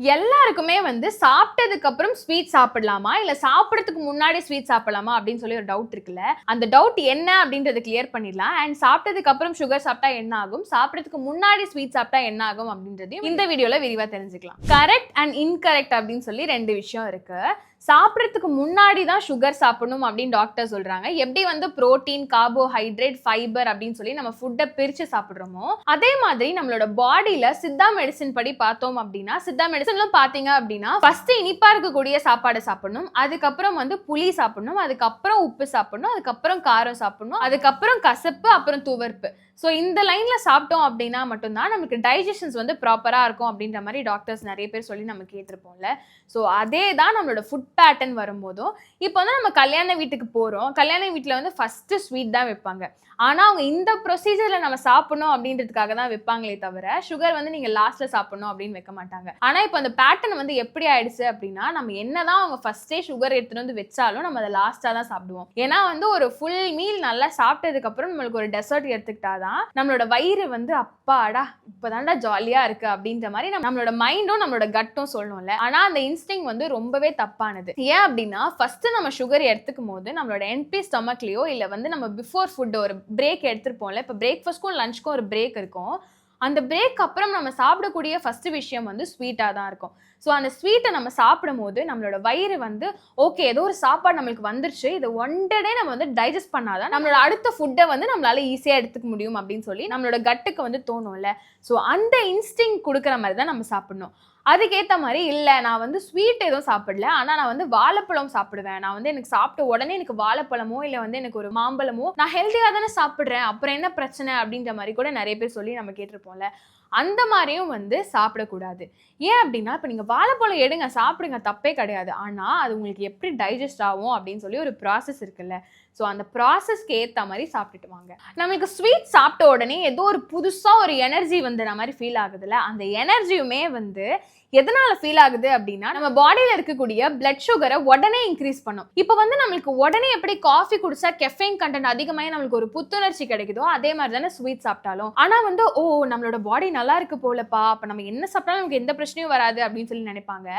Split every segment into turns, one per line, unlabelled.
எல்லாருக்குமே வந்து சாப்பிட்டதுக்கு அப்புறம் ஸ்வீட் சாப்பிடலாமா? இல்ல சாப்பிடறதுக்கு முன்னாடி ஸ்வீட் சாப்பிடலாமா? அப்படின்னு சொல்லி ஒரு டவுட் இருக்குல்ல. அந்த டவுட் என்ன அப்படின்றத கிளியர் பண்ணிடலாம். அண்ட் சாப்பிட்டதுக்கு அப்புறம் சுகர் சாப்பிட்டா என்ன ஆகும்? சாப்பிடறதுக்கு முன்னாடி ஸ்வீட் சாப்பிட்டா என்ன ஆகும் அப்படின்றதையும் இந்த வீடியோல விரிவா தெரிஞ்சுக்கலாம். கரெக்ட் அண்ட் இன்கரெக்ட் அப்படின்னு சொல்லி ரெண்டு விஷயம் இருக்கு. சாப்பிட்றதுக்கு முன்னாடி தான் சுகர் சாப்பிடணும் அப்படின்னு டாக்டர் சொல்றாங்க. எப்படி வந்து புரோட்டீன் கார்போஹைட்ரேட் ஃபைபர் அப்படின்னு சொல்லி நம்ம ஃபுட்டை பிரிச்சு சாப்பிட்றோமோ அதே மாதிரி நம்மளோட பாடியில சித்தா மெடிசின் படி பார்த்தோம் அப்படின்னா சித்தா மெடிசன்ல பாத்தீங்க அப்படின்னா ஃபர்ஸ்ட் இனிப்பா இருக்கக்கூடிய சாப்பாடை சாப்பிடணும். அதுக்கப்புறம் வந்து புளி சாப்பிடணும். அதுக்கப்புறம் உப்பு சாப்பிடணும். அதுக்கப்புறம் காரம் சாப்பிடணும். அதுக்கப்புறம் கசப்பு அப்புறம் துவர்ப்பு. ஸோ இந்த லைனில் சாப்பிட்டோம் அப்படின்னா மட்டும்தான் நமக்கு டைஜஷன்ஸ் வந்து ப்ராப்பராக இருக்கும் அப்படின்ற மாதிரி டாக்டர்ஸ் நிறைய பேர் சொல்லி நம்ம கேட்டிருப்போம்ல. ஸோ அதே தான் நம்மளோட ஃபுட் பேட்டர்ன் வரும்போதும் இப்போ வந்து நம்ம கல்யாண வீட்டுக்கு போகிறோம் கல்யாண வீட்டில் வந்து ஃபஸ்ட்டு ஸ்வீட் தான் வைப்பாங்க. ஆனால் அவங்க இந்த ப்ரொசீஜரில் நம்ம சாப்பிடணும் அப்படின்றதுக்காக தான் வைப்பாங்களே தவிர சுகர் வந்து நீங்கள் லாஸ்ட்டில் சாப்பிடணும் அப்படின்னு வைக்க மாட்டாங்க. ஆனால் இப்போ அந்த பேட்டர்ன் வந்து எப்படி ஆயிடுச்சு அப்படின்னா நம்ம என்ன தான் அவங்க ஃபஸ்ட்டே சுகர் எடுத்துகிட்டு வந்து வச்சாலும் நம்ம அதை லாஸ்ட்டாக தான் சாப்பிடுவோம். ஏன்னா வந்து ஒரு ஃபுல் மீல் நல்லா சாப்பிட்டதுக்கப்புறம் நம்மளுக்கு ஒரு டெசர்ட் எடுத்துக்கிட்டாதான் நம்மளோட வயிறு வந்து அப்பாடா இப்போதான்டா ஜாலியாக இருக்குது அப்படின்ற மாதிரி நம்ம நம்மளோட மைண்டும் நம்மளோட கட்டும் சொல்லணும்ல ஆனால் அந்த இன்ஸ்டிங் வந்து ரொம்பவே தப்பான தப்பானது ஏன் அப்படின்னா ஃபர்ஸ்ட் நம்ம சுகர் எடுத்துக்கும் போது நம்மளோட என்பி ஸ்டொமக்லயோ இல்லை வந்து நம்ம பிஃபோர் ஃபுட் ஒரு பிரேக் எடுத்துருப்போம்ல இப்போ பிரேக்ஃபாஸ்ட்க்கும் லஞ்சுக்கும் ஒரு பிரேக் இருக்கும். அந்த பிரேக் அப்புறம் நம்ம சாப்பிடக்கூடிய ஃபர்ஸ்ட் விஷயம் வந்து ஸ்வீட்டாக தான் இருக்கும். ஸோ அந்த ஸ்வீட்டை நம்ம சாப்பிடும் போது நம்மளோட வயிறு வந்து ஓகே ஏதோ ஒரு சாப்பாடு நம்மளுக்கு வந்துருச்சு இதை ஒன் டே நம்ம வந்து டைஜஸ்ட் பண்ணாதான் நம்மளோட அடுத்த ஃபுட்டை வந்து நம்மளால ஈஸியாக எடுத்துக்க முடியும் அப்படின்னு சொல்லி நம்மளோட கட்டுக்கு வந்து தோணும்ல. ஸோ அந்த இன்ஸ்டிங் கொடுக்குற மாதிரி தான் நம்ம சாப்பிடணும். அதுக்கேற்ற மாதிரி இல்லை. நான் வந்து ஸ்வீட் எதுவும் சாப்பிடல. ஆனால் நான் வந்து வாழைப்பழம் சாப்பிடுவேன். நான் வந்து எனக்கு சாப்பிட்ட உடனே எனக்கு வாழைப்பழமோ இல்லை வந்து எனக்கு ஒரு மாம்பழமோ நான் ஹெல்த்தியாக தானே சாப்பிட்றேன். அப்புறம் என்ன பிரச்சனை அப்படின்ற மாதிரி கூட நிறைய பேர் சொல்லி நம்ம கேட்டிருப்போம்ல. அந்த மாதிரியும் வந்து சாப்பிடக்கூடாது. ஏன் அப்படின்னா இப்போ நீங்கள் வாழைப்பழம் எடுங்க சாப்பிடுங்க தப்பே கிடையாது. ஆனால் அது உங்களுக்கு எப்படி டைஜஸ்ட் ஆகும் அப்படின்னு சொல்லி ஒரு ப்ராசஸ் இருக்குல்ல. ஸோ அந்த ப்ராசஸ்க்கு ஏற்ற மாதிரி சாப்பிட்டுட்டு வாங்க. நம்மளுக்கு ஸ்வீட் சாப்பிட்ட உடனே ஏதோ ஒரு புதுசாக ஒரு எனர்ஜி வந்துடுற மாதிரி ஃபீல் ஆகுதுல்ல. அந்த எனர்ஜியுமே வந்து எதனால ஃபீல் ஆகுது அப்படின்னா நம்ம பாடியில் இருக்கக்கூடிய பிளட் சுகரை உடனே இன்க்ரீஸ் பண்ணும். இப்போ வந்து நம்மளுக்கு உடனே எப்படி காஃபி குடிச்சா கெஃபைன் கண்டென்ட் அதிகமாகி நம்மளுக்கு ஒரு புத்துணர்ச்சி கிடைக்குதோ அதே மாதிரி தானே ஸ்வீட் சாப்பிட்டாலும். ஆனால் வந்து ஓ நம்மளோட பாடி நல்லா இருக்கு போலப்பா. அப்போ நம்ம என்ன சாப்பிட்டாலும் நமக்கு எந்த பிரச்சனையும் வராது அப்படின்னு சொல்லி நினைப்பாங்க.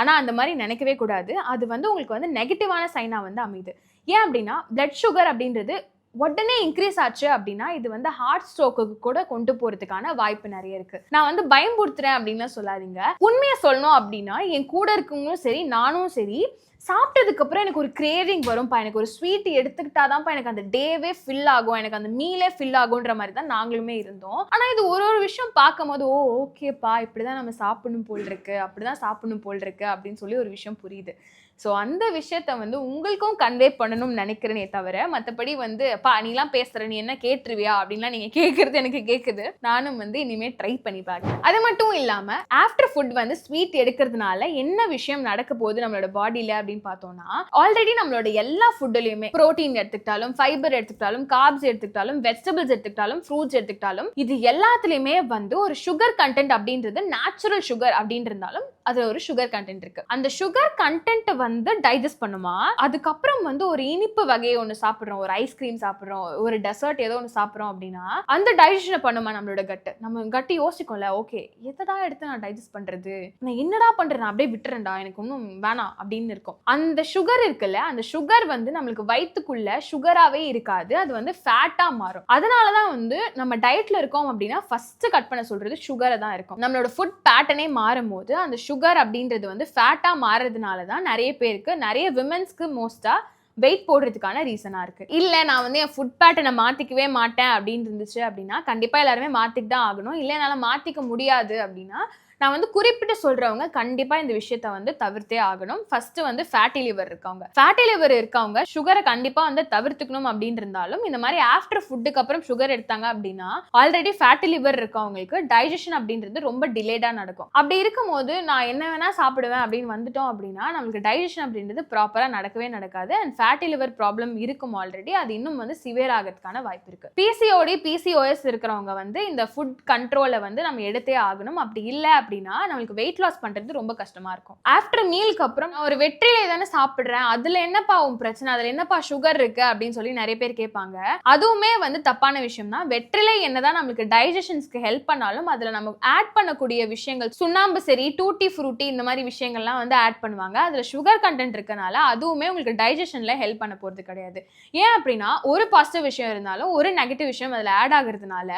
ஆனால் அந்த மாதிரி நினைக்கவே கூடாது. அது வந்து உங்களுக்கு வந்து நெகட்டிவான சைனா வந்து அமையுது. ஏன் அப்படின்னா பிளட் சுகர் அப்படின்றது உடனே இன்க்ரீஸ் ஆச்சு அப்படின்னா இது வந்து ஹார்ட் ஸ்ட்ரோக்கு கூட கொண்டு போறதுக்கான வாய்ப்பு நிறைய இருக்கு. நான் வந்து பயம்படுத்துறேன் அப்படின்லாம் சொல்லாதீங்க. உண்மையை சொல்லணும் அப்படின்னா என் கூட இருக்கவங்களும் சரி நானும் சரி சாப்பிட்டதுக்கப்புறம் எனக்கு ஒரு கிரேவிங் வரும்ப்பா எனக்கு ஒரு ஸ்வீட் எடுத்துக்கிட்டாதான்ப்பா எனக்கு அந்த டேவே ஃபில் ஆகும். எனக்கு அந்த மீலே ஃபில் ஆகுன்ற மாதிரி தான் நாங்களுமே இருந்தோம். ஆனால் இது ஒரு ஒரு விஷயம் பார்க்கும்போது ஓ ஓகேப்பா இப்படி தான் நம்ம சாப்பிடணும் போல் இருக்கு. அப்படிதான் சாப்பிடணும் போல் இருக்கு. அப்படின்னு சொல்லி ஒரு விஷயம் புரியுது. ஸோ அந்த விஷயத்த வந்து உங்களுக்கும் கன்வே பண்ணணும்னு நினைக்கிறேனே தவிர மற்றபடி வந்து பா நீலாம் பேசுகிற நீ என்ன கேட்டுருவியா? அப்படின்லாம் நீங்கள் கேட்குறது எனக்கு கேட்குது நானும் வந்து இனிமே ட்ரை பண்ணி பார்க்குறேன் அது மட்டும் இல்லாமல் ஆஃப்டர் ஃபுட் வந்து ஸ்வீட் எடுக்கிறதுனால என்ன விஷயம் நடக்க போகுது நம்மளோட பாடியில் அப்படின்னு பார்த்தோம்னா ஆல்ரெடி நம்மளோட எல்லா ஃபுட்டுலையுமே புரோட்டீன் எடுத்துக்கிட்டாலும் ஃபைபர் எடுத்துக்கிட்டாலும் கார்ப்ஸ் எடுத்துக்கிட்டாலும் வெஜிடபிள்ஸ் எடுத்துக்கிட்டாலும் ஃப்ரூட்ஸ் எடுத்துக்கிட்டாலும் இது எல்லாத்துலேயுமே வந்து ஒரு சுகர் கண்டென்ட் அப்படின்றது நேச்சுரல் சுகர் அப்படின்றதாலும் அதுல ஒரு சுகர் கண்டென்ட் இருக்கு. அந்த சுகர் கண்டென்ட் வந்து டைஜஸ்ட் பண்ணுமா? அதுக்கப்புறம் வந்து ஒரு இனிப்பு வகையை ஒன்று சாப்பிட்றோம் ஒரு ஐஸ்கிரீம் சாப்பிட்றோம் ஒரு டெசர்ட் ஏதோ ஒன்று சாப்பிட்றோம் அப்படின்னா அந்த டைஜஷனை பண்ணுமா நம்மளோட கட்டு நம்ம கட்டு யோசிக்கும்ல ஓகே எதடா எடுத்து நான் டைஜஸ்ட் பண்றது? நான் என்னடா பண்றேன் நான் அப்படியே விட்டுறேன்டா எனக்கு ஒன்றும் வேணாம் அப்படின்னு இருக்கும். அந்த சுகர் இருக்குல்ல அந்த சுகர் வந்து நம்மளுக்கு வயிற்றுக்குள்ள சுகராகவே இருக்காது அது வந்து ஃபேட்டாக மாறும். அதனால தான் வந்து நம்ம டயட்டில் இருக்கோம் அப்படின்னா ஃபஸ்ட்டு கட் பண்ண சொல்கிறது சுகரை தான் இருக்கும். நம்மளோட ஃபுட் பேட்டர்னே மாறும் போது அந்த சுகர் சுகர் அப்படின்றது வந்து ஃபேட்டாக மாறுறதுனால தான் நிறைய பேருக்கு நிறைய விமன்ஸ்க்கு மோஸ்ட்டாக வெயிட் போடுறதுக்கான ரீசனாக இருக்குது இல்லை நான் வந்து என் ஃபுட் பேட்டர்னை மாற்றிக்கவே மாட்டேன் அப்படின்னு இருந்துச்சு அப்படின்னா கண்டிப்பாக எல்லாருமே மாற்றிட்டு தான் ஆகணும். இல்லை என்னால் மாற்றிக்க முடியாது அப்படின்னா நான் வந்து குறிப்பிட்டு சொல்றவங்க கண்டிப்பா இந்த விஷயத்த வந்து தவிர்த்தே ஆகணும். ஃபர்ஸ்ட் வந்து ஃபேட்டி லிவர் இருக்கவங்க. ஃபேட்டி லிவர் இருக்கவங்க சுகரை கண்டிப்பா வந்து தவிர்த்துக்கணும் அப்படின்னு இருந்தாலும் இந்த மாதிரி ஆஃப்டர் ஃபுட்டுக்கு அப்புறம் சுகர் எடுத்தாங்க அப்படின்னா ஆல்ரெடி ஃபேட்டி லிவர் இருக்கவங்களுக்கு டைஜஷன் அப்படின்றது ரொம்ப டிலேடா நடக்கும். அப்படி இருக்கும்போது நான் என்ன வேணா சாப்பிடுவேன் அப்படின்னு வந்துட்டோம் அப்படின்னா நம்மளுக்கு டைஜஷன் அப்படின்றது ப்ராப்பரா நடக்கவே நடக்காது. அண்ட் ஃபேட்டி லிவர் ப்ராப்ளம் இருக்கும் ஆல்ரெடி அது இன்னும் வந்து சிவியர் ஆகிறதுக்கான வாய்ப்பு இருக்கு. பிசிஓடி பிசிஓஎஸ் இருக்கிறவங்க வந்து இந்த ஃபுட் கண்ட்ரோலை வந்து நம்ம எடுத்தே ஆகணும். அப்படி இல்லை அப்படின்னா நம்மளுக்கு வெயிட் லாஸ் பண்ணுறது ரொம்ப கஷ்டமாக இருக்கும். ஆஃப்டர் மீலுக்கு அப்புறம் நான் ஒரு வெற்றிலை தானே சாப்பிட்றேன். அதில் என்னப்பா உன் பிரச்சனை? அதில் என்னப்பா சுகர் இருக்கு? அப்படின்னு சொல்லி நிறைய பேர் கேட்பாங்க. அதுவுமே வந்து தப்பான விஷயம் தான் வெற்றிலை என்னதான் நம்மளுக்கு டைஜஷன்ஸ்க்கு ஹெல்ப் பண்ணாலும் அதில் நம்ம ஆட் பண்ணக்கூடிய விஷயங்கள் சுண்ணாம்பு சரி டூட்டி ஃப்ரூட்டி இந்த மாதிரி விஷயங்கள்லாம் வந்து ஆட் பண்ணுவாங்க. அதில் சுகர் கண்டென்ட் இருக்கனால அதுவுமே உங்களுக்கு டைஜஷனில் ஹெல்ப் பண்ண போகிறது கிடையாது. ஏன் அப்படின்னா ஒரு பாசிட்டிவ் விஷயம் இருந்தாலும் ஒரு நெகட்டிவ் விஷயம் அதில் ஆட் ஆகுறதுனால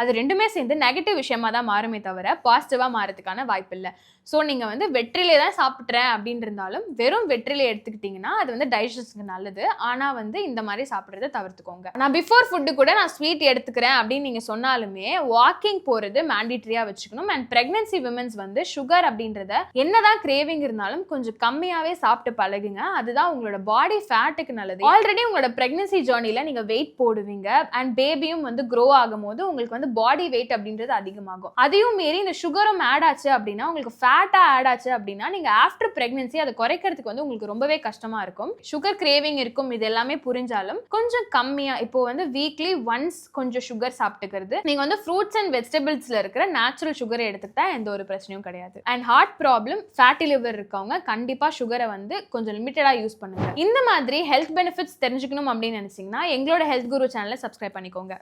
அது ரெண்டுமே சேர்ந்து நெகட்டிவ் விஷயமாக தான் மாறுமே தவிர பாசிட்டிவாக மாறதுக்கான வாய்ப்பு இல்லை ஸோ நீங்கள் வந்து வெற்றிலே தான் சாப்பிட்றேன் அப்படின்னு இருந்தாலும் வெறும் வெற்றிலை எடுத்துக்கிட்டிங்கன்னா அது வந்து டைஜஷனுக்கு நல்லது. ஆனால் வந்து இந்த மாதிரி சாப்பிட்றத தவிர்த்துக்கோங்க. நான் பிஃபோர் ஃபுட்டு கூட நான் ஸ்வீட் எடுத்துக்கிறேன் அப்படின்னு நீங்கள் சொன்னாலுமே வாக்கிங் போகிறது மேண்டிட்ரியாக வச்சுக்கணும். அண்ட் ப்ரெக்னென்சி விமன்ஸ் வந்து சுகர் அப்படின்றத என்னதான் கிரேவிங் இருந்தாலும் கொஞ்சம் கம்மியாகவே சாப்பிட்டு பழகுங்க. அதுதான் உங்களோட பாடி ஃபேட்டுக்கு நல்லது. ஆல்ரெடி உங்களோட ப்ரெக்னென்சி ஜேர்னியில் நீங்கள் வெயிட் போடுவீங்க. அண்ட் பேபியும் வந்து க்ரோ ஆகும் போது உங்களுக்கு வந்து பாடி வெயிட் அப்படின்றது அதிகமாகும். அதையும் மீறி இந்த சுகரும் ஆட் ஆச்சு அப்படின்னா உங்களுக்கு ஃபேட்டாக ஆட் ஆச்சு அப்படின்னா நீங்கள் ஆஃப்டர் ப்ரெக்னென்சி அதை குறைக்கிறதுக்கு வந்து உங்களுக்கு ரொம்பவே கஷ்டமாக இருக்கும். சுகர் கிரேவிங் இருக்கும் இது எல்லாமே புரிஞ்சாலும். கொஞ்சம் கம்மியாக இப்போ வந்து வீக்லி ஒன்ஸ் கொஞ்சம் சுகர் சாப்பிட்டுக்கிறது. நீங்கள் வந்து ஃப்ரூட்ஸ் அண்ட் வெஜிடபிள்ஸில் இருக்கிற நேச்சுரல் சுகரை எடுத்துக்கிட்டா எந்த ஒரு பிரச்சனையும் கிடையாது. And heart problem fatty liver இருக்கவங்க கண்டிப்பாக சுகரை வந்து கொஞ்சம் லிமிட்டடாக யூஸ் பண்ணுங்க. இந்த மாதிரி ஹெல்த் பெனிஃபிட்ஸ் தெரிஞ்சுக்கணும் அப்படின்னு நினைச்சீங்கன்னா எங்களோட ஹெல்த் குரு சேனலை சப்ஸ்கிரைப் பண்ணிக்கோங்க.